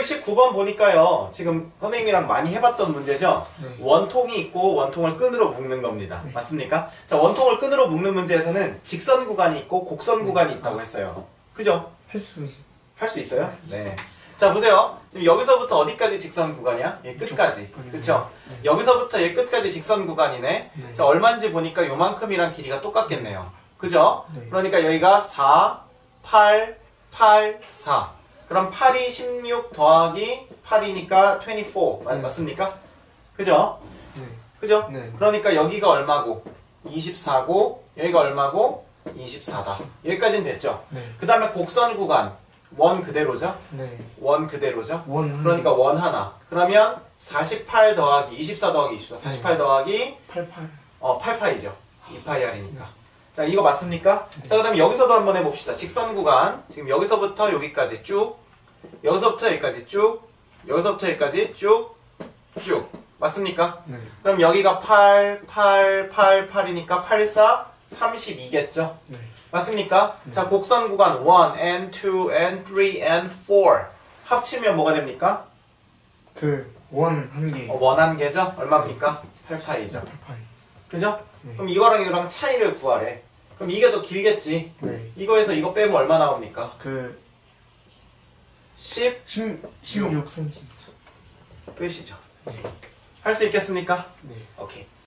619번 보니까요. 지금 선생님이랑 많이 해봤던 문제죠? 네. 원통이 있고 원통을 끈으로 묶는 겁니다. 맞습니까? 자, 원통을 끈으로 묶는 문제에서는 직선 구간이 있고 곡선 구간이 있다고 했어요. 그죠? 할 수 있어. 할수 있어요? 네. 자, 보세요. 지금 여기서부터 어디까지 직선 구간이야? 얘 끝까지. 네. 그쵸? 여기서부터 얘 끝까지 직선 구간이네. 네. 자, 얼마인지 보니까 요만큼이랑 길이가 똑같겠네요. 그죠? 네. 그러니까 여기가 4, 8, 8, 4. 그럼 8이 16 더하기 8이니까 24. 맞, 네. 맞습니까? 그죠? 네. 그죠? 네. 그러니까 여기가 얼마고? 24고, 여기가 얼마고? 24다. 여기까지는 됐죠? 네. 그 다음에 곡선 구간. 원 그대로죠? 네. 원 그대로죠? 원한 그러니까 원 하나. 그러면 48 더하기 24 더하기 24. 48 더하기 88. 어 8파이죠. 2파이R이니까. 자 이거 맞습니까? 자 그 다음에 여기서도 한번 해봅시다. 직선 구간. 지금 여기서부터 여기까지 쭉. 여기서부터 여기까지 쭉. 여기서부터 여기까지 쭉. 쭉. 맞습니까? 네. 그럼 여기가 8, 8, 8, 8이니까 8, 4, 32겠죠? 네. 맞습니까? 자, 곡선 구간 1, and 2, and 3, and 4. 합치면 뭐가 됩니까? 그 원 한 개. 어, 원한 개죠? 얼마입니까? 8파이죠. 88. 그죠? 네. 그럼 이거랑 이거랑 차이를 구하래. 그럼 이게 더 길겠지? 네. 이거에서 이거 빼면 얼마 나옵니까? 그 10 10, 16cm. 끝이죠. 네. 할 수 있겠습니까? 네. 오케이.